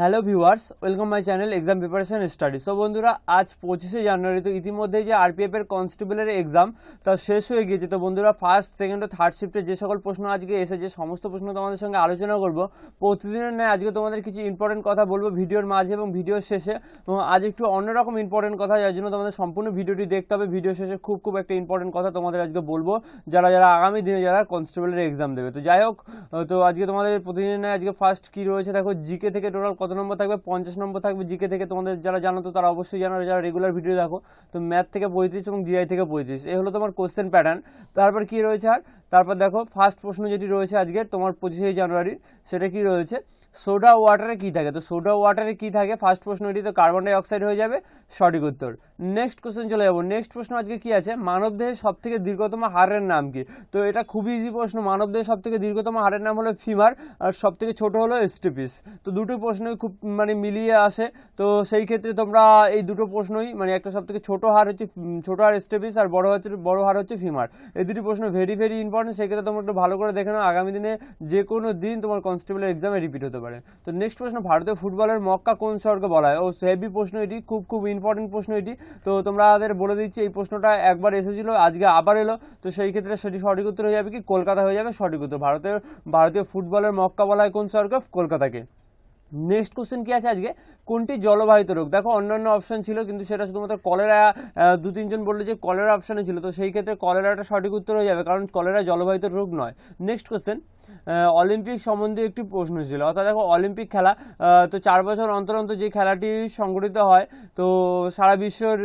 Hello viewers, welcome my channel exam preparation study. So বন্ধুরা, আজ পঁচিশে জানুয়ারি, তো ইতিমধ্যে যে আরপিএফ এর কনস্টেবলের এক্সাম তা শেষ হয়ে গিয়েছে। তো বন্ধুরা ফার্স্ট সেকেন্ড ও থার্ড শিফটে যে সকল প্রশ্ন আজকে এসেছে সমস্ত প্রশ্ন তোমাদের সঙ্গে আলোচনা করব, প্রতিদিনের ন্যায় আজকে তোমাদের কিছু ইম্পর্টেন্ট কথা বলব ভিডিওর মাঝে এবং ভিডিওর শেষে। এবং আজ একটু অন্যরকম ইম্পর্টেন্ট কথা, যার জন্য তোমাদের সম্পূর্ণ ভিডিওটি দেখতে হবে। ভিডিও শেষে খুব খুব একটা ইম্পর্টেন্ট কথা তোমাদের আজকে বলব, যারা যারা আগামী দিনে যারা কনস্টেবলের এক্সাম দেবে। তো যাই হোক, তো আজকে তোমাদের প্রতিদিনের ন্যায় আজকে ফার্স্ট কি রয়েছে? দেখো জিকে থেকে টোটাল কত নম্বর থাকবে? পঞ্চাশ নম্বর থাকবে জিকে থেকে। তোমাদের যারা জানো তো, তারা অবশ্যই জানো, যারা রেগুলার ভিডিও দেখো, তো ম্যাথ থেকে পঁয়ত্রিশ এবং জিআই থেকে পঁয়ত্রিশ। এই হলো তোমার কোশ্চেন প্যাটার্ন তারপর কি রয়েছে আর? তারপর দেখো ফার্স্ট প্রশ্ন যেটি রয়েছে আজকে, তোমার পঁচিশে জানুয়ারি, সেটা কি রয়েছে? সোডা ওয়াটারে কি থাকে? তো সোডা ওয়াটারে কি থাকে? ফার্স্ট প্রশ্ন এটি তো কার্বন ডাই অক্সাইড হয়ে যাবে, সঠিক উত্তর। নেক্সট কোশ্চেন চলে যাব। নেক্সট প্রশ্ন আজকে কি আছে? মানবদেহের সব থেকে দীর্ঘতম হাড়ের নাম কি? তো এটা খুবই ইজি প্রশ্ন। মানবদেহের সব থেকে দীর্ঘতম হাড়ের নাম হলো ফিমার আর সব থেকে ছোট হলো স্টিপিস তো দুটো প্রশ্নই খুব মানে মিলিয়ে আসে। তো সেই ক্ষেত্রে তোমরা এই দুটো প্রশ্নই মানে একটা সব থেকে ছোটো হার হচ্ছে ছোটো হার স্টেপিস আর বড় হচ্ছে, বড় হার হচ্ছে ফিমার। এই দুটি প্রশ্ন ভেরি ভেরি ইম্পর্টেন্ট সেক্ষেত্রে তোমরা একটু ভালো করে দেখে নাও, আগামী দিনে যে কোনো দিন তোমার কনস্টেবলের এক্সামে রিপিট হতে পারে। তো নেক্সট প্রশ্ন, ভারতীয় ফুটবলের মক্কা কোন শহরকে বলা হয়? ও হেভি প্রশ্ন এটি, খুব খুব ইম্পর্টেন্ট প্রশ্ন এটি। তো তোমরা আমাদের বলে দিচ্ছি, এই প্রশ্নটা একবার এসেছিল, আজকে আবার এলো। তো সেই ক্ষেত্রে সেটি সঠিক উত্তর হয়ে যাবে কি? কলকাতা হয়ে যাবে সঠিক উত্তর। ভারতের, ভারতীয় ফুটবলের মক্কা বলা হয় কোন শহরকে কলকাতাকে। নেক্সট কোশ্চেন কি আছে আজকে? কোনটি জলবাহিত রোগ? দেখো, অন্যান্য অপশন ছিল, কিন্তু সেটা শুধুমাত্র কলেরা দু তিনজন বলল যে কলেরা অপশানে ছিল, তো সেই ক্ষেত্রে কলেরাটা সঠিক উত্তর হয়ে যাবে, কারণ কলেরা জলবাহিত রোগ নয়। নেক্সট কোশ্চেন অলিম্পিক সম্বন্ধে একটি প্রশ্ন ছিল। অর্থাৎ দেখো, অলিম্পিক খেলা তো চার বছর অন্তর অন্তর যে খেলাটি সংগঠিত হয়, তো সারা বিশ্বর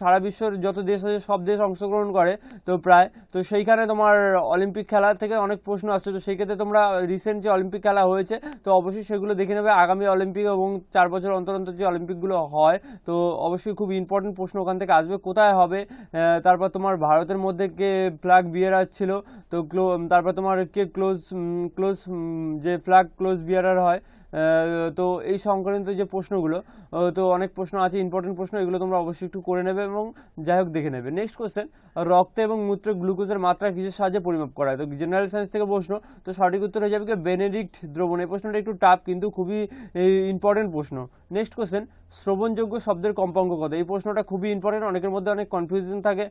সারা বিশ্বর যত দেশ আছে, সব দেশ অংশগ্রহণ করে, তো প্রায়, তো সেইখানে তোমার অলিম্পিক খেলা থেকে অনেক প্রশ্ন আসছে। তো সেই ক্ষেত্রে তোমরা রিসেন্ট যে অলিম্পিক খেলা হয়েছে, তো অবশ্যই সেগুলো দেখে নেবে। আগামী অলিম্পিক এবং চার বছর অন্তর অন্তর যে অলিম্পিকগুলো হয়, তো অবশ্যই খুব ইম্পর্টেন্ট প্রশ্ন ওখান থেকে আসবে, কোথায় হবে? তারপর তোমার ভারতের মধ্যে কে ফ্ল্যাগ বিয়ারার ছিল, তো তারপর তোমার কে ক্লোজ ক্লোজ যে ফ্ল্যাগ ক্লোজ বিয়ারার হয় তো এই সংক্রান্ত যে প্রশ্নগুলো তো অনেক প্রশ্ন আছে ইম্পর্টেন্ট প্রশ্ন, এগুলো তোমরা অবশ্যই একটু করে নেবে এবং যাই হোক দেখে নেবে। নেক্সট কোশ্চেন রক্ত এবং মূত্রে গ্লুকোজের মাত্রা কিসের সাহায্যে পরিমাপ করা হয়? তো জেনারেল সায়েন্স থেকে প্রশ্ন, তো সঠিক উত্তর হয়ে যাবে কি? বেনেডিক্ট দ্রবণ। এই প্রশ্নটা একটু টাফ কিন্তু খুবই ইম্পর্টেন্ট প্রশ্ন। নেক্সট কোশ্চেন শ্রবণযোগ্য শব্দের কম্পাঙ্ক কত? এই প্রশ্নটা খুবই ইম্পর্টেন্ট অনেকের মধ্যে অনেক কনফিউশন থাকে।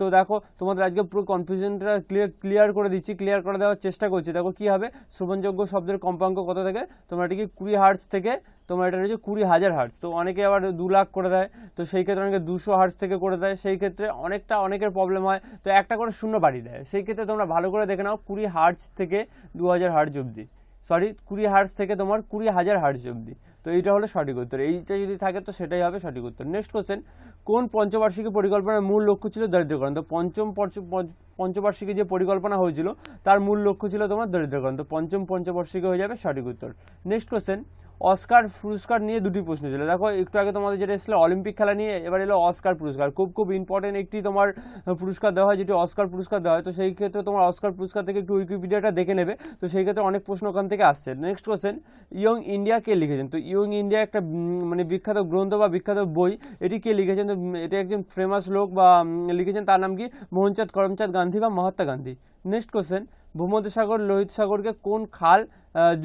তো দেখো, তোমাদের আজকে পুরো কনফিউশনটা ক্লিয়ার ক্লিয়ার করে দিচ্ছি ক্লিয়ার করে দেওয়ার চেষ্টা করছি। দেখো কি হবে? শ্রবণযোগ্য শব্দের কম্পাঙ্ক কত থাকে? তোমরা এটিকে কুড়ি হার্স থেকে তোমার এটা রয়েছে কুড়ি হাজার হার্স তো অনেকে আবার দু লাখ করে দেয়। তো সেই ক্ষেত্রে অনেকে দুশো হার্স থেকে করে দেয়। সেই ক্ষেত্রে অনেকটা অনেকের প্রবলেম হয়। তো একটা করে শূন্য বাড়িয়ে দেয়। সেই ক্ষেত্রে তোমরা ভালো করে দেখে নাও কুড়ি হার্স থেকে দু হাজার হার্স অবধি। সরি, কুড়ি হার্স থেকে তোমার কুড়ি হাজার হার্স অবধি। তো এইটা হলো সঠিক উত্তর। এইটা যদি থাকে তো সেটাই হবে সঠিক উত্তর। নেক্সট কোশ্চেন কোন পঞ্চবার্ষিকী পরিকল্পনার মূল লক্ষ্য ছিল দরিদ্রকরণ? তো পঞ্চম পঞ্চ- পঞ্চ- পঞ্চবার্ষিকী যে পরিকল্পনা হয়েছিল, তার মূল লক্ষ্য ছিল তোমার দরিদ্রকরণ। তো পঞ্চম পঞ্চবার্ষিকী হয়ে যাবে সঠিক উত্তর। নেক্সট কোশ্চেন অস্কার পুরস্কার নিয়ে দুটি প্রশ্ন ছিল। দেখো, একটু আগে তোমাদের যেটা এসেছিল, অলিম্পিক খেলা নিয়ে, এবার এলো অস্কার পুরস্কার। খুব খুব ইম্পর্টেন্ট একটি তোমার পুরস্কার দেওয়া হয়, যেটি অস্কার পুরস্কার দেওয়া হয়। তো সেই ক্ষেত্রে তোমার অস্কার পুরস্কার থেকে একটু উইকিপিডিয়াটা দেখে নেবে। তো সেই ক্ষেত্রে অনেক প্রশ্ন ওখান থেকে আসছে। নেক্সট কোশ্চেন ইয়ং ইন্ডিয়া কে লিখেছেন? তো ইয়ং ইন্ডিয়া একটা মানে বিখ্যাত গ্রন্থ বা বিখ্যাত বই, এটি কে লিখেছেন? তো এটা একজন ফেমাস লোক বা লিখেছেন, তার নাম কি? মোহনচাঁদ করমচাঁদ গান্ধী বা মহাত্মা গান্ধী। নেক্সট কোশ্চেন ভূমধ্যসাগর লোহিত সাগরকে কোন খাল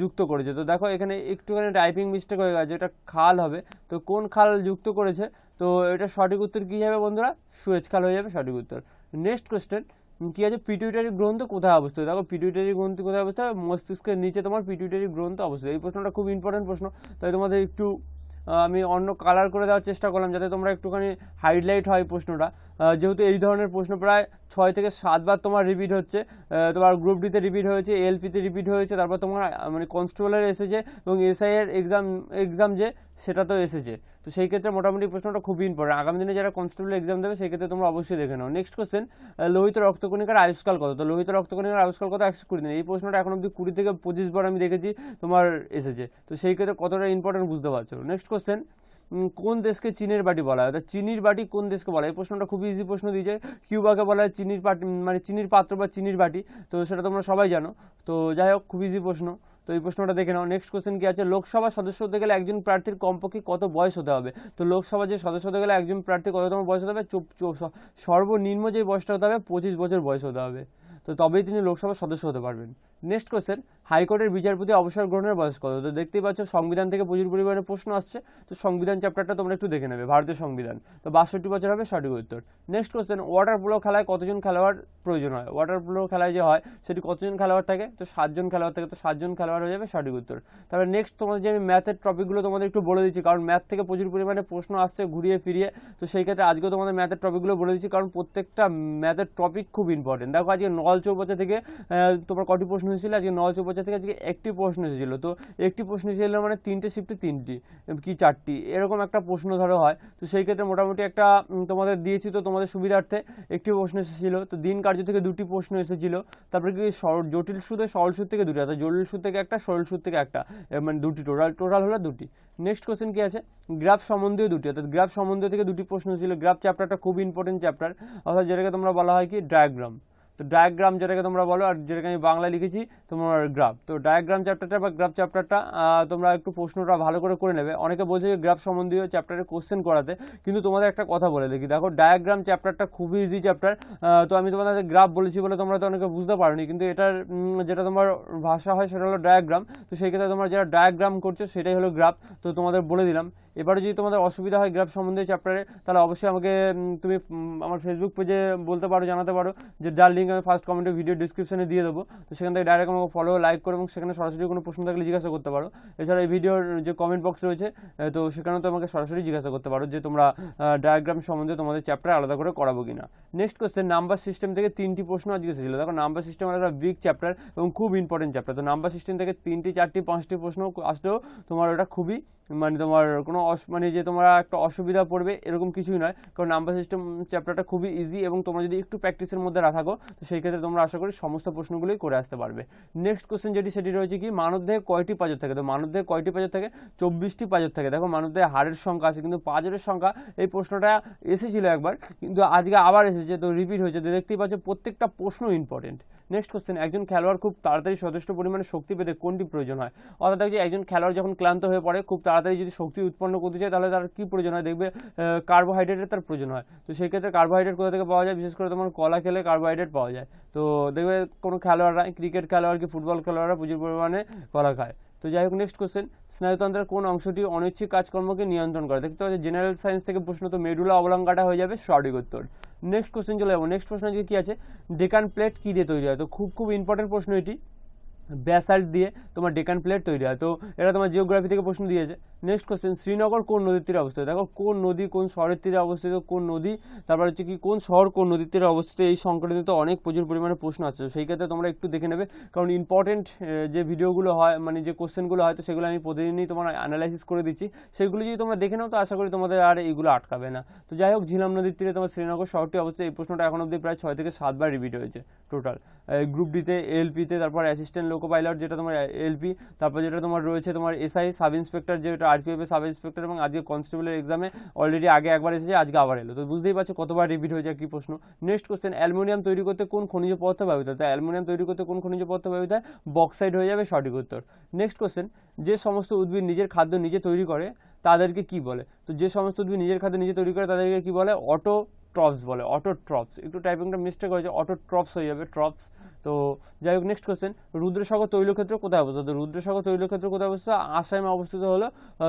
যুক্ত করেছে? তো দেখো, এখানে একটুখানি টাইপিং মিস্টেক হয়ে গেছে, এটা খাল হবে। তো কোন খাল যুক্ত করেছে? তো এটা সঠিক উত্তর কী হবে বন্ধুরা? সুয়েজ খাল হয়ে যাবে সঠিক উত্তর। নেক্সট কোশ্চেন কি আছে পিটুইটারি গ্রন্থ কোথায় অবস্থিত? দেখো পিটুইটারি গ্রন্থ কোথায় অবস্থিত? মস্তিষ্কের নিচে তোমার পিটুইটারি গ্রন্থ অবস্থিত। এই প্রশ্নটা খুব ইম্পর্টেন্ট প্রশ্ন। তাই তোমাদের একটু আমি অন্য কালার করে দেওয়ার চেষ্টা করলাম যাতে তোমরা একটুখানি হাইলাইট হয় প্রশ্নটা। যেহেতু এই ধরনের প্রশ্ন প্রায় ছয় থেকে সাতবার তোমার রিপিট হচ্ছে তোমার গ্রুপ ডিতে রিপিট হয়েছে এলপিতে রিপিট হয়েছে, তারপর তোমার মানে কনস্টেবলের এসেছে এবং এসআই এর এক্সাম এক্সাম যে, সেটা তো এসেছে। তো সেই ক্ষেত্রে মোটামুটি প্রশ্নটা খুবই ইম্পর্টেন্ট আগামী দিনে যারা কনস্টেবল এক্সাম দেবে, সেই ক্ষেত্রে তোমরা অবশ্যই দেখে নাও। নেক্সট কোশ্চেন লোহিত রক্তকণিকার আয়ুষ্কাল কত? তো লোহিত রক্তকণিকার আয়ুষ্কাল কত? একশো কুড়ি দিন। এই প্রশ্নটা এখন অব্দি কুড়ি থেকে পঁচিশ বার আমি দেখেছি, তোমার এসেছে। তো সেই ক্ষেত্রে কতটা ইম্পর্টেন্ট বুঝতে পারছ? নেক্সট কোশ্চেন কোন দেশকে চীনের বাটি বলা হয়? তো চিনির বাটি কোন দেশকে বলা হয়? এই প্রশ্নটা খুবই ইজি প্রশ্ন দিয়েছে কিউবাকে বলা হয় চিনির পাটি মানে চিনির পাত্র বা চিনির বাটি। তো সেটা তোমরা সবাই জানো। তো যাই হোক, খুব ইজি প্রশ্ন। তো এই প্রশ্নটা দেখে নাও। নেক্সট কোশ্চেন কি আছে? লোকসভা সদস্য হতে গেলে একজন প্রার্থীর কমপক্ষে কত বয়স হতে হবে? তো লোকসভা যে সদস্য হতে গেলে একজন প্রার্থীর কততম বয়স হতে হবে? সর্বনিম্ন যে বয়সটা হতে হবে, পঁচিশ বছর বয়স হতে হবে। তো তবেই তিনি লোকসভার সদস্য হতে পারবেন। নেক্সট কোশ্চেন হাইকোর্টের বিচারপতি অবসর গ্রহণের বয়স কত? তো দেখতেই পাচ্ছ, সংবিধান থেকে প্রচুর পরিমাণে প্রশ্ন আসছে। তো সংবিধান চ্যাপ্টারটা তোমরা একটু দেখে নেবে, ভারতীয় সংবিধান। তো বাষট্টি বছর হবে, সঠিক উত্তর। নেক্সট কোশ্চেন ওয়াটার পোলো খেলায় কতজন খেলোয়াড় প্রয়োজন হয়? ওয়াটার পোলো খেলায় যে হয়, সেটি কতজন খেলোয়াড় থাকে? তো সাতজন খেলোয়াড় থাকে, তো সাতজন খেলোয়াড় হয়ে যাবে, সঠিক উত্তর। তারপরে নেক্সট তোমাদের যে আমি ম্যাথের টপিকগুলো তোমাদের একটু বলে দিচ্ছি, কারণ ম্যাথ থেকে প্রচুর পরিমাণে প্রশ্ন আসছে ঘুরিয়ে ফিরিয়ে। তো সেই ক্ষেত্রে আজকেও তোমাদের ম্যাথের টপিকগুলো বলে দিচ্ছি, কারণ প্রত্যেকটা ম্যাথের টপিক খুব ইম্পর্টেন্ট দেখো আজকে নল চৌবাচ্চা থেকে তোমার কটি প্রশ্ন এসেছিল আজকে নল চৌবাচ্চা থেকে আজকে একটি প্রশ্ন এসেছিল তো একটি প্রশ্ন এসেছিল মানে তিনটে শিফটে তিনটি কি চারটি? এরকম একটা প্রশ্ন ধরো হয়। তো সেই ক্ষেত্রে মোটামুটি একটা তোমাদের দিয়েছি তো তোমাদের সুবিধার্থে একটি প্রশ্ন এসেছিল তো দিন কার্য থেকে দুটি প্রশ্ন এসেছিল। তারপরে কি জটিল সুদে সরল সুদ থেকে দুটি, অর্থাৎ জটিল সুদ থেকে একটা, সরল সুদ থেকে একটা মানে দুটি, টোটাল টোটাল হলো দুটি। নেক্সট কোশ্চেন কি আছে? গ্রাফ সম্বন্ধীয় দুটি, অর্থাৎ গ্রাফ সম্বন্ধীয় থেকে দুটি প্রশ্ন ছিল গ্রাফ চ্যাপ্টারটা খুব ইম্পর্টেন্ট চ্যাপ্টার অর্থাৎ যেটাকে তোমরা বলা হয় কি ডায়াগ্রাম তো ডায়াগ্রাম যেটাকে তোমরা বলো আর যেটাকে আমি বাংলায় লিখেছি, তোমার গ্রাফ তো ডায়াগ্রাম চ্যাপ্টারটা বা গ্রাফ চ্যাপ্টারটা তোমরা একটু প্রশ্নটা ভালো করে করে নেবে। অনেকে বলছে যে গ্রাফ সম্বন্ধীয় চ্যাপ্টারে কোশ্চেন করাতে, কিন্তু তোমাদের একটা কথা বলে দেখি। দেখো ডায়াগ্রাম চ্যাপ্টারটা খুবই ইজি চ্যাপ্টার তো আমি তোমাদের গ্রাফ বলেছি বলে তোমরা তো অনেকে বুঝতে পারোনি, কিন্তু এটার যেটা তোমার ভাষা হয় সেটা হলো ডায়াগ্রাম তো সেই ক্ষেত্রে তোমরা যারা ডায়াগ্রাম করছ সেটাই হলো গ্রাফ তো তোমাদের বলে দিলাম। এবারে যদি তোমাদের অসুবিধা হয় গ্রাফ সম্বন্ধে চ্যাপ্টারে, তাহলে অবশ্যই আমাকে তুমি আমার ফেসবুক পেজে বলতে পারো, জানাতে পারো, যে যার লিঙ্ক আমি ফার্স্ট কমেন্টে ভিডিও ডিসক্রিপশনে দিয়ে দেবো। তো সেখান থেকে ডাইরেক্ট আমাকে ফলো লাইক করো এবং সেখানে সরাসরি কোনো প্রশ্ন থাকলে জিজ্ঞাসা করতে পারো। এছাড়া এই ভিডিওর যে কমেন্ট বক্স রয়েছে তো সেখানেও তো আমাকে সরাসরি জিজ্ঞাসা করতে পারো যে তোমরা ডায়াগ্রাম সম্বন্ধে তোমাদের চ্যাপ্টার আলাদা করে করাবো কিনা। নেক্সট কোশ্চেন নাম্বার সিস্টেম থেকে তিনটি প্রশ্ন আজকে এসেছিল। দেখো নাম্বার সিস্টেম একটা বিগ চ্যাপ্টার এবং খুব ইম্পর্টেন্ট চ্যাপ্টার তো নাম্বার সিস্টেম থেকে তিনটি, চারটি, পাঁচটি প্রশ্ন আসলেও তোমার ওটা খুবই মানে তোমার কোনো মানে যে তোমরা একটা অসুবিধা পড়বে এরকম কিছুই নয়। কারণ নাম্বার সিস্টেম চ্যাপ্টারটা খুবই ইজি এবং তোমরা যদি একটু প্র্যাকটিসের মধ্যে থাকো, তো সেই ক্ষেত্রে তোমরা আশা করি সমস্ত প্রশ্নগুলোই করে আসতে পারবে। নেক্সট কোশ্চেন যেটি, সেটি রয়েছে কি, মানবদেহে কয়টি পাজর থাকে? তো মানবদেহে কয়টি পাজর থাকে? চব্বিশটি পাজর থাকে। দেখো, মানবদেহে হাড়ের সংখ্যা আছে, কিন্তু পাজরের সংখ্যা, এই প্রশ্নটা এসেছিল একবার, কিন্তু আজকে আবার এসেছে, তো রিপিট হয়েছে। তো দেখতেই পাচ্ছ, প্রত্যেকটা প্রশ্ন ইম্পর্টেন্ট নেক্সট কোশ্চেন একজন খেলোয়াড় খুব তাড়াতাড়ি যথেষ্ট পরিমাণে শক্তি পেতে কোনটি প্রয়োজন হয়? অর্থাৎ যে একজন খেলোয়াড় যখন ক্লান্ত হয়ে পড়ে, খুব তাড়াতাড়ি যদি শক্তি উৎপন্ন করতে চায়, তাহলে তার কী প্রয়োজন হয়? দেখবে কার্বোহাইড্রেটের তার প্রয়োজন হয়। তো সেই ক্ষেত্রে কার্বোহাইড্রেট কোথা থেকে পাওয়া যায়? বিশেষ করে তোমার কলা খেলে কার্বোহাইড্রেট পাওয়া যায়। তো দেখবে কোনো খেলোয়াড়রা ক্রিকেট খেলোয়াড় কি ফুটবল খেলোয়াড়রা প্রচুর পরিমাণে কলা খায়। তো যাই হোক নেক্সট কোশ্চেন স্নায়ুতন্ত্রের কোন অংশটি অনৈচ্ছিক কাজকর্মকে নিয়ন্ত্রণ করে? দেখতে পাচ্ছি জেনারেল সায়েন্স থেকে প্রশ্ন তো মেডুলা অবলঙ্গাটা হয়ে যাবে, সঠিক উত্তর। নেক্সট কোশ্চেন চলে যাব। নেক্সট প্রশ্ন আজকে কি আছে? ডেকান প্লেট কী দিয়ে তৈরি হয়? তো খুব খুব ইম্পর্টেন্ট প্রশ্ন এটি। ব্যাসাল্ট দিয়ে তোমার ডেকান প্লেট তৈরি হয়। তো এটা তোমার জিওগ্রাফি থেকে প্রশ্ন দিয়েছে। নেক্সট কোশ্চেন শ্রীনগর কোন নদীর তীরে অবস্থিত? দেখো, কোন নদী কোন শহরের তীরে অবস্থিত, কোন নদী, তারপর হচ্ছে কি, কোন শহর কোন নদীর তীরে অবস্থিত, এই সংক্রান্ত অনেক প্রচুর পরিমাণে প্রশ্ন আসছে সেই ক্ষেত্রে তোমরা একটু দেখে নেবে। কারণ ইম্পর্টেন্ট যে ভিডিওগুলো হয় মানে যে কোশ্চেনগুলো হয়, তো সেগুলো আমি প্রতিদিনই তোমার অ্যানালাইসিস করে দিচ্ছি। সেগুলো যদি তোমরা দেখে নাও, তো আশা করি তোমাদের আর এইগুলো আটকাবে না। তো যাই হোক, ঝিলাম নদীর তীরে তোমার শ্রীনগর শহরটি অবস্থিত। এই প্রশ্নটা এখন অবধি প্রায় ছয় থেকে সাতবার রিপিট হয়েছে টোটাল গ্রুপ ডিতে এলপিতে তারপর অ্যাসিস্ট্যান্ট লোকো পাইলট যেটা তোমার এলপি তারপর যেটা তোমার রয়েছে তোমার এসআই সাব ইন্সপেক্টর যেটা আরপিএফ সাব ইন্সপেক্টর এবং আজকে কনস্টেবলের এক্সামে অলরেডি আগে একবার এসেছে, আজকে আবার এলো। তো বুঝতেই পারছ কতবার রিপিট হয়ে যায় কি প্রশ্ন। নেক্সট কোশ্চেন অ্যালুমিনিয়াম তৈরি করতে কোন খনিজ পদার্থ ব্যবহৃত হয়? তো অ্যালুমিনিয়াম তৈরি করতে কোন খনিজ পদার্থ ব্যবহৃত হয়? বক্সাইড হয়ে যাবে, সঠিক উত্তর। নেক্সট কোশ্চেন যে সমস্ত উদ্ভিদ নিজের খাদ্য নিজে তৈরি করে, তাদেরকে কি বলে? তো যে সমস্ত উদ্ভিদ নিজের খাদ্য নিজে তৈরি করে, তাদেরকে কি বলে? অটো ট্রপস বলে অটো ট্রপস একটু টাইপিংটা মিস্টেক হয়েছে অটো ট্রপস হয়ে যাবে ট্রপস তো যাই হোক নেক্সট কোয়েশ্চেন রুদ্রসাগর তৈলক্ষেত্র কোথায় অবস্থিত? রুদ্রসাগর তৈলক্ষেত্র কোথায় অবস্থিত? আসামে অবস্থিত হলো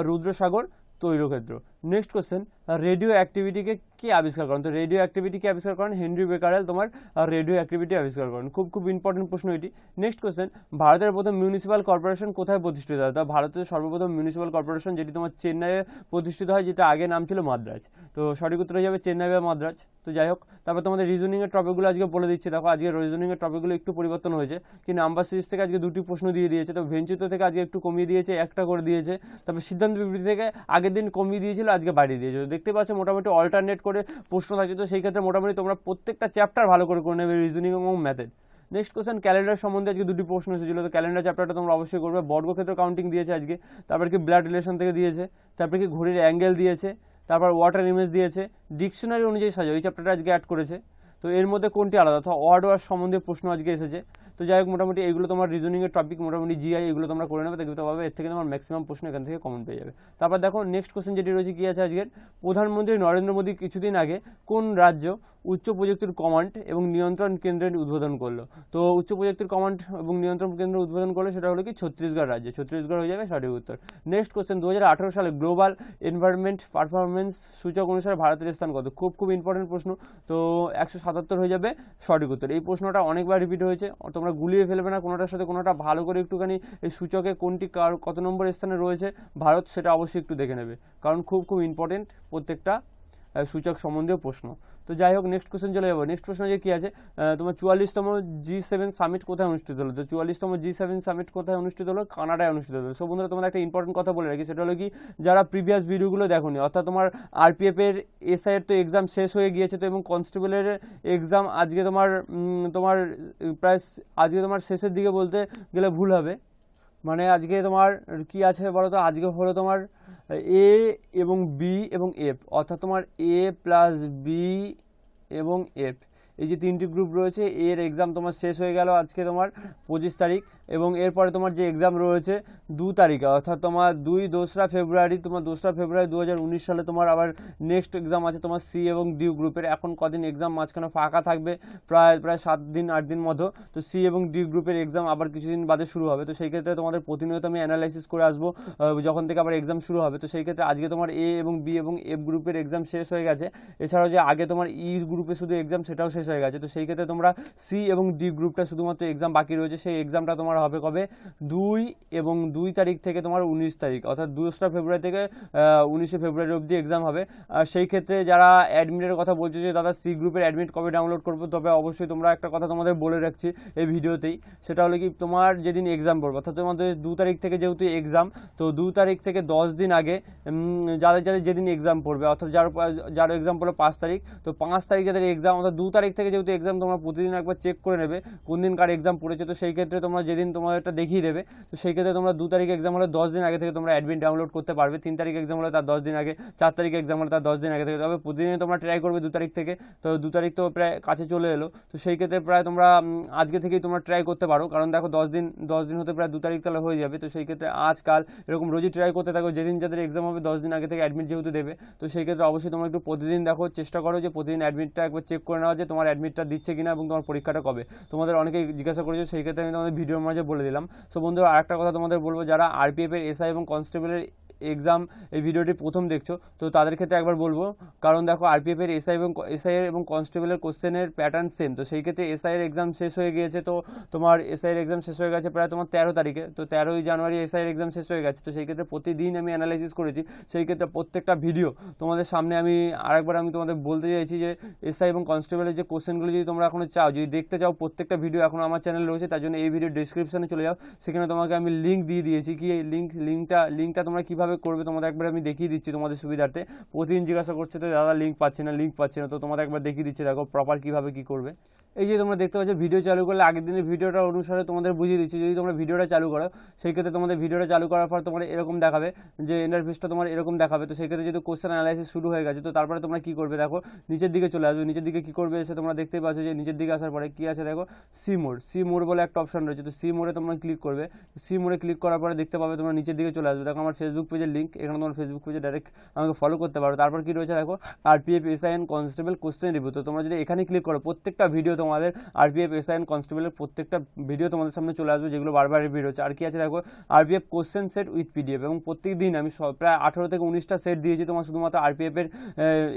রুদ্রসাগর তৈলক্ষেত্র। নেক্সট কোশ্চেন রেডিও অ্যাক্টিভিটিকে কি আবিষ্কার করেন? তো রেডিও অ্যাক্টিভিটিকে আবিষ্কার করেন হেনরি বেকারেল, তোমার রেডিও অ্যাক্টিভিটি আবিষ্কার করেন। খুব খুব ইম্পর্টেন্ট প্রশ্ন এটি। নেক্সট কোশ্চেন ভারতের প্রথম মিউনিসিপ্যাল কর্পোরেশন কোথায় প্রতিষ্ঠিত? হয় তো ভারতের সর্বপ্রথম মিউনিসিপ্যাল কর্পোরেশন যেটি তোমার চেন্নাইয়ে প্রতিষ্ঠিত হয়, যেটা আগে নাম ছিল মাদ্রাজ। তো সঠিক উত্তর হয়ে যাবে চেন্নাই বা মাদ্রাজ। তো যাই হোক, তারপর তোমাদের রিজনিংয়ের টপিকগুলো আজকে বলে দিচ্ছে। দেখো, আজকে রিজনিংয়ের টপিকগুলো একটু পরিবর্তন হয়েছে। কি নাম্বার সিরিজ থেকে আজকে দুটি প্রশ্ন দিয়ে দিয়েছে। তো ভেঞ্চুতো থেকে আজকে একটু কমিয়ে দিয়েছে, একটা করে দিয়েছে। তারপর সিদ্ধান্ত বিবৃতি থেকে আগের দিন কমিয়ে দিয়েছিল আজকে বাড়িয়ে দিয়েছে। দেখতে পাচ্ছ মোটামুটি অল্টারনেট করে প্রশ্ন থাকছে। তো সেই ক্ষেত্রে মোটামুটি তোমরা প্রত্যেকটা চ্যাপ্টার ভালো করে করে নেবে রিজনিং এবং ম্যাথেড নেক্সট কোশ্চেন ক্যালেন্ডার সম্বন্ধে আজকে দুটি প্রশ্ন এসেছিল। তো ক্যালেন্ডার চ্যাপ্টারটা তোমরা অবশ্যই করবে। বর্গক্ষেত্র কাউন্টিং দিয়েছে আজকে। তারপর কি ব্লাড রিলেশন থেকে দিয়েছে। তারপর কি ঘড়ির অ্যাঙ্গেল দিয়েছে। তারপর ওয়াটার ইমেজ দিয়েছে। ডিকশনারি অনুযায়ী সাজাও। এই চ্যাপ্টারটা আজকে অ্যাড করেছে। তো এর মধ্যে কোনটি আলাদা? অর্থাৎ ওয়ার্ড ওয়ার্ড সম্বন্ধে প্রশ্ন আজকে এসেছে। তো যাই হোক, মোটামুটি এইগুলো তোমার রিজনিংয়ের টপিক মোটামুটি জিআই এগুলো তোমরা করে নেবে দেখতে পাবে এর থেকে তোমার ম্যাক্সিমাম প্রশ্ন এখান থেকে কমন পেয়ে যাবে। তারপর দেখো নেক্সট কোশ্চেন যেটি রয়েছে কী আছে আজকের? প্রধানমন্ত্রী নরেন্দ্র মোদী কিছুদিন আগে কোন রাজ্য উচ্চ প্রযুক্তির কমান্ড এবং নিয়ন্ত্রণ কেন্দ্রের উদ্বোধন করল? তো উচ্চ প্রযুক্তির কমান্ড এবং নিয়ন্ত্রণ কেন্দ্র উদ্বোধন করল সেটা হলো কি? ছত্তিশগড় রাজ্য। ছত্তিশগড় হয়ে যাবে, সঠিক উত্তর। নেক্সট কোশ্চেন দু হাজার আঠারো সালে গ্লোবাল এনভায়রনমেন্ট পারফরমেন্স সূচক অনুসারে ভারতের স্থান কত? খুব খুব ইম্পর্টেন্ট প্রশ্ন। তো একশো সাতাত্তর হয়ে যাবে, সঠিক উত্তর। এই প্রশ্নটা অনেকবার রিপিট হয়েছে, তোমরা গুলিয়ে ফেলবে না, কোনোটার সাথে কোনোটা ভালো করে একটুখানি এই সূচকে কোনটি কার, কত নম্বর স্থানে রয়েছে, ভারত সেটা অবশ্যই একটু দেখে নেবে। কারণ খুব খুব ইম্পর্টেন্ট প্রত্যেকটা সূচক সম্বন্ধীয় প্রশ্ন। তো যাই হোক নেক্সট কোশ্চেন চলে যাব। নেক্সট প্রশ্ন যে কি আছে? তোমার চুয়াল্লিশতম জি সেভেন সামিট কোথায় অনুষ্ঠিত হলো? তো চুয়াল্লিশতম জি সেভেন সামিট কোথায় অনুষ্ঠিত হলো? কানাডায় অনুষ্ঠিত হলো। সো বন্ধুরা, তোমাদের একটা ইম্পর্টেন্ট কথা বলে রাখি। সেটা হলো কি, যারা প্রিভিয়াস ভিডিওগুলো দেখোনি, অর্থাৎ তোমার আরপিএফ এর এসআই এর তো এক্সাম শেষ হয়ে গিয়েছে, তো এবং কনস্টেবলের এক্সাম আজকে তোমার তোমার, প্রায় আজকে তোমার শেষের দিকে বলতে গেলে ভুল হবে। মানে আজকে তোমার কি আছে বলো তো আজকে হলো তোমার এ এবং বি এবং এফ অর্থাৎ তোমার এ প্লাস বি এবং এফ এই যে তিনটি গ্রুপ রয়েছে, এর এক্সাম তোমার শেষ হয়ে গেল আজকে তোমার পঁচিশ তারিখ এবং এরপরে তোমার যে এক্সাম রয়েছে দু তারিখে, অর্থাৎ তোমার দুই দোসরা ফেব্রুয়ারি, তোমার দোসরা ফেব্রুয়ারি দু হাজার উনিশ সালে তোমার আবার নেক্সট এক্সাম আছে তোমার সি এবং ডি গ্রুপের এখন কদিন এক্সাম মাঝখানে ফাঁকা থাকবে, প্রায় প্রায় সাত দিন, আট দিন মতো। তো সি এবং ডি গ্রুপের এক্সাম আবার কিছুদিন বাদে শুরু হবে। তো সেই ক্ষেত্রে তোমাদের প্রতিনিয়ত আমি অ্যানালাইসিস করে আসব যখন থেকে আবার এক্সাম শুরু হবে। তো সেই ক্ষেত্রে আজকে তোমার এ এবং বি এবং এফ গ্রুপের এক্সাম শেষ হয়ে গেছে। এছাড়াও যে আগে তোমার ই গ্রুপে শুধু এক্সাম সেটাও শেষ হয়ে গেছে। তো সেই ক্ষেত্রে তোমরা সি এবং ডি গ্রুপটা শুধুমাত্র এক্সাম বাকি রয়েছে। সেই এক্সামটা তোমার হবে কবে? দুই এবং দুই তারিখ থেকে তোমার উনিশ তারিখ। অর্থাৎ দোসরা ফেব্রুয়ারি থেকে উনিশে ফেব্রুয়ারি অবধি এক্সাম হবে। আর সেই ক্ষেত্রে যারা অ্যাডমিটের কথা বলছো যে দাদা সি গ্রুপের অ্যাডমিট কবে ডাউনলোড করব, তবে অবশ্যই তোমরা একটা কথা তোমাদের বলে রাখছি এই ভিডিওতেই। সেটা হলো কি, তোমার যেদিন এক্সাম পড়বে, অর্থাৎ তোমাদের দু তারিখ থেকে যেহেতু এক্সাম তো দু তারিখ থেকে দশ দিন আগে যাদের যাদের যেদিন এক্সাম পড়বে, অর্থাৎ যার যার এক্সাম পড়ল পাঁচ তারিখ, তো পাঁচ তারিখ যাদের এক্সাম অর্থাৎ দু তারিখ থেকে যেহেতু এক্সাম তোমরা প্রতিদিন একবার চেক করে নেবে, কোন দিন কার এক্সাম পড়েছে, তো সেই ক্ষেত্রে তোমরা যেদিন তোমার একটা দেখিয়ে দেবে, তো সেই ক্ষেত্রে তোমরা দু তারিখ এক্সাম হলে দশ দিন আগে থেকে তোমরা অ্যাডমিট ডাউনলোড করতে পারবে, তিন তারিখ এক্সাম হলে তার দশ দিন আগে, চার তারিখ এক্সাম হলে তার দশ দিন আগে থেকে, তবে প্রতিদিন তোমরা ট্রাই করবে দু তারিখ থেকে, তো দু তারিখ তো প্রায় কাছে চলে এলো, তো সেই ক্ষেত্রে প্রায় তোমরা আজকে থেকেই তোমরা ট্রাই করতে পারো, কারণ দেখো দশ দিন দশ দিন হতে প্রায় দু তারিখ তাহলে হয়ে যাবে, তো সেই ক্ষেত্রে আজকাল এরকম রোজই ট্রাই করতে থাকো, যেদিন যাদের এক্সাম হবে দশ দিন আগে থেকে অ্যাডমিট যেহেতু দেবে, তো সেই ক্ষেত্রে অবশ্যই তোমরা একটু প্রতিদিন দেখো, চেষ্টা করো যে প্রতিদিন অ্যাডমিটটা একবার চেক করে নেওয়া যে তোমার অ্যাডমিটটা দিচ্ছে কিনা এবং তোমার পরীক্ষাটা কবে? তোমাদের অনেকেই জিজ্ঞাসা করেছ, সেই ক্ষেত্রে আমি তোমাদের ভিডিওর মাঝে বলে দিলাম। সো বন্ধুরা, আরেকটা কথা তোমাদের বলব, যারা আরপিএফের এসআই এবং কনস্টেবলের এক্সাম এই ভিডিওটি প্রথম দেখছ, তো তাদের ক্ষেত্রে একবার বলব, কারণ দেখো আরপিএফ এর এসআই এবং এসআই এর এবং কনস্টেবলের কোশ্চেনের প্যাটার্ন সেম তো সেই ক্ষেত্রে এসআই এর এক্সাম শেষ হয়ে গিয়েছে, তো তোমার এসআই এর এক্সাম শেষ হয়ে গেছে প্রায় তোমার তেরো তারিখে, তো তেরোই জানুয়ারি এসআই এর এক্সাম শেষ হয়ে গেছে, তো সেই ক্ষেত্রে প্রতিদিন আমি অ্যানালাইসিস করেছি, সেই ক্ষেত্রে প্রত্যেকটা ভিডিও তোমাদের সামনে আমি আরেকবার আমি তোমাদের বলতে চাইছি যে এসআই এবং কনস্টেবলের যে কোশ্চেনগুলো যদি তোমরা এখনও চাও, যদি দেখতে চাও প্রত্যেকটা ভিডিও এখন আমার চ্যানেলে রয়েছে, তার জন্য এই ভিডিও ডিসক্রিপশনে চলে যাও, সেখানে তোমাকে আমি লিঙ্ক দিয়ে দিয়েছি, কি লিঙ্ক লিঙ্কটা লিঙ্কটা তোমরা কীভাবে করবে তোমাদের একবার আমি দেখিয়ে দিচ্ছি তোমাদের সুবিধার্থে। প্রতিদিন জিজ্ঞাসা করছে, তো দাদা লিঙ্ক পাচ্ছে না লিঙ্ক পাচ্ছে না। তো তোমাদের একবার দেখিয়ে দিচ্ছি, দেখো প্রপার কীভাবে কি করবে। এই যে তোমরা দেখতে পাচ্ছ ভিডিও চালু করলে আগের দিনের ভিডিওটা অনুসারে তোমাদের বুঝিয়ে দিচ্ছি। যদি তোমরা ভিডিওটা চালু করো, সেই ক্ষেত্রে তোমাদের ভিডিওটা চালু করার পর তোমার এরকম দেখাবে যে ইন্টারফেসটা তোমার এরকম দেখাবে। তো সেই ক্ষেত্রে যদি কোশ্চেন অ্যানালাইসিস শুরু হয়ে গেছে, তো তারপরে তোমরা কী করবে দেখো, নিচের দিকে চলে আসবে। নিচের দিকে কী করবে এসে তোমরা দেখতেই পাচ্ছ যে নিচের দিকে আসার পরে কী আছে দেখো সি মোড সি মোড বলে একটা অপশন রয়েছে। তো সি মোডে তোমরা ক্লিক করবে। সি মোডে ক্লিক করার পরে দেখতে পাবে তোমরা নিচের দিকে চলে আসবে। দেখো আমার ফেসবুক পেজের লিঙ্ক এখানে তোমার ফেসবুক পেজে ডাইরেক্ট আমাকে ফলো করতে পারো। তারপর কী রয়েছে দেখো RPF SI and constable question review তো তোমরা যদি এখানে ক্লিক করো, প্রত্যেকটা ভিডিও তোমাদের আরপিএফ এসআইএন কনস্টেবলের প্রত্যেকটা ভিডিও তোমাদের সামনে চলে আসবে, যেগুলো বারবার রিপিট হচ্ছে। আর কি আছে দেখো? RPF question set with PDF এবং প্রত্যেক দিন আমি প্রায় আঠারো থেকে উনিশটা সেট দিয়েছি তোমার শুধুমাত্র আরপিএফ এর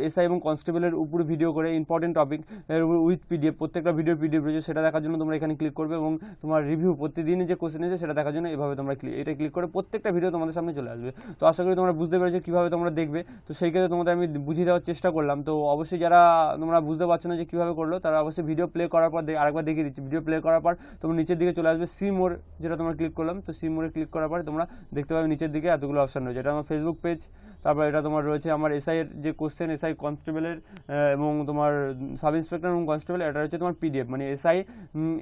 এসআই এবং কনস্টেবলের উপর ভিডিও করে ইম্পর্টেন্ট টপিক উইথ পিডিএফ প্রত্যেকটা ভিডিও পিডিএফ রয়েছে, সেটা দেখার জন্য তোমরা এখানে ক্লিক করবে এবং তোমার রিভিউ প্রতিদিনের যে কোশ্চেন আছে সেটা দেখার জন্য এভাবে তোমরা ক্লিক এটা ক্লিক করে প্রত্যেকটা ভিডিও তোমাদের সামনে চলে আসবে। তো আশা করি তোমরা বুঝতে পেরেছ কীভাবে তোমরা দেখবে। তো সেই ক্ষেত্রে তোমাদের আমি বুঝিয়ে দেওয়ার চেষ্টা করলাম। তো অবশ্যই যারা তোমরা বুঝতে পারছ না যে কীভাবে করল, তারা অবশ্যই ভিডিও প্লে করার পর আরেকবার দেখিয়ে দিচ্ছি ভিডিও প্লে করার পর তোমরা নিচের দিকে চলে আসবে সি মোর যেটা তোমরা ক্লিক করলাম। তো সি মোড়ে ক্লিক করার পরে তোমরা দেখতে পাবে নিচের দিকে এতগুলো অপশন রয়েছে। এটা আমার ফেসবুক পেজ তারপর এটা তোমার রয়েছে আমার এসআই এর যে কোশ্চেন এসআই কনস্টেবলের এবং তোমার সাব ইন্সপেক্টর এবং কনস্টেবল এটা হচ্ছে তোমার পিডিএফ মানে এসআই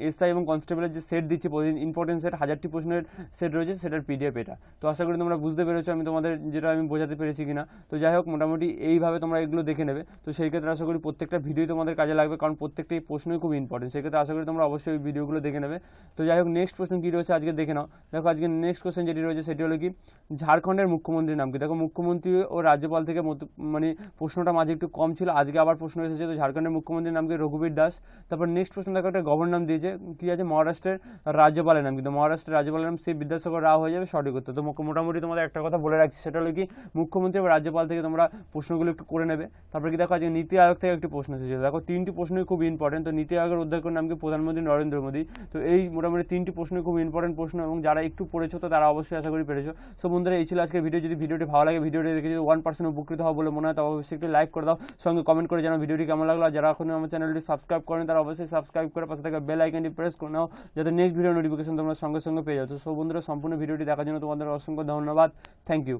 এসআই এবং কনস্টেবলের যে সেট দিচ্ছে, প্রতিদিন ইম্পর্টেন্ট সেট হাজারটি প্রশ্নের সেট রয়েছে, সেটার পিডিএফ এটা। তো আশা করি তোমরা বুঝতে পেরেছ আমি তোমাদের যেটা আমি বোঝাতে পেরেছি কিনা। তো যাই হোক, মোটামুটি এইভাবে তোমরা এগুলো দেখে নেবে। তো সেই ক্ষেত্রে আশা করি প্রত্যেকটা ভিডিও তোমাদের কাজে লাগবে, কারণ প্রত্যেকটি প্রশ্নই খুব ইম্পর্টেন্ট সেক্ষেত্রে আশা করি তোমরা অবশ্যই ভিডিওগুলো দেখে নেবে। তো যাই হোক নেক্সট প্রশ্ন কী রয়েছে আজকে দেখে নাও। দেখো, আজকে নেক্সট কোশ্চেন যেটি রয়েছে সেটি হলো কি? ঝাড়খণ্ডের মুখ্যমন্ত্রীর নাম কি? দেখো, মুখ্যমন্ত্রী ও রাজ্যপাল থেকে মানে প্রশ্নটা মাঝে একটু কম ছিল, আজকে আবার প্রশ্ন এসেছে। তো ঝাড়খণ্ডের মুখ্যমন্ত্রীর নাম কি? রঘুবীর দাস। তারপর নেক্সট প্রশ্ন দেখো, একটা গভর্নর নাম দিয়েছে। কি আছে? মহারাষ্ট্রের রাজ্যপালের নাম কিন্তু মহারাষ্ট্রের রাজ্যপালের নাম সি বিদ্যাসাগর রাও হয়ে যাবে, সঠিক উত্তর। তো মোটামুটি তোমাদের একটা কথা বলে রাখছি। সেটা হলো কি? মুখ্যমন্ত্রী এবং রাজ্যপাল থেকে তোমরা প্রশ্নগুলো একটু করে নেবে। তারপর কি দেখো, আজকে নীতি আয়োগ থেকে একটি প্রশ্ন এসেছিল দেখো, তিনটি প্রশ্নই খুব ইম্পর্টেন্ট তো নীতি আয়োগের অধ্যক্ষের নাম কি প্রধানমন্ত্রী নরেন্দ্র মোদী। তো এই মোটামুটি তিনটি প্রশ্নই খুব ইম্পর্টেন্ট প্রশ্ন এবং যারা একটু পড়েছো তো তারা অবশ্যই আশা করি পেরেছ। সো বন্ধুরা, এই ছিল আজকে ভিডিও যদি ভিডিওটি ভালো লাগে ভিডিওটি দেখে যদি ওয়ান পার্সেন্ট উপকৃত হওয়া বলে মনে হয় তবে অবশ্যই একটু লাইক করে দাও। সঙ্গে কমেন্ট করে জানাও ভিডিওটি কেমন লাগল। যারা এখনও আমার চ্যানেলটি সাবস্ক্রাইব করেন, তারা অবশ্যই সাবস্ক্রাইব করে পাশে থাকা বেল আইকনটি প্রেস করে নাও, যাতে নেক্সট ভিডিও নোটিফিকেশন তোমরা সঙ্গে সঙ্গে পেয়ে যাও। তো সো বন্ধুরা, সম্পূর্ণ ভিডিওটি দেখার জন্য তোমাদের অসংখ্য ধন্যবাদ। Thank you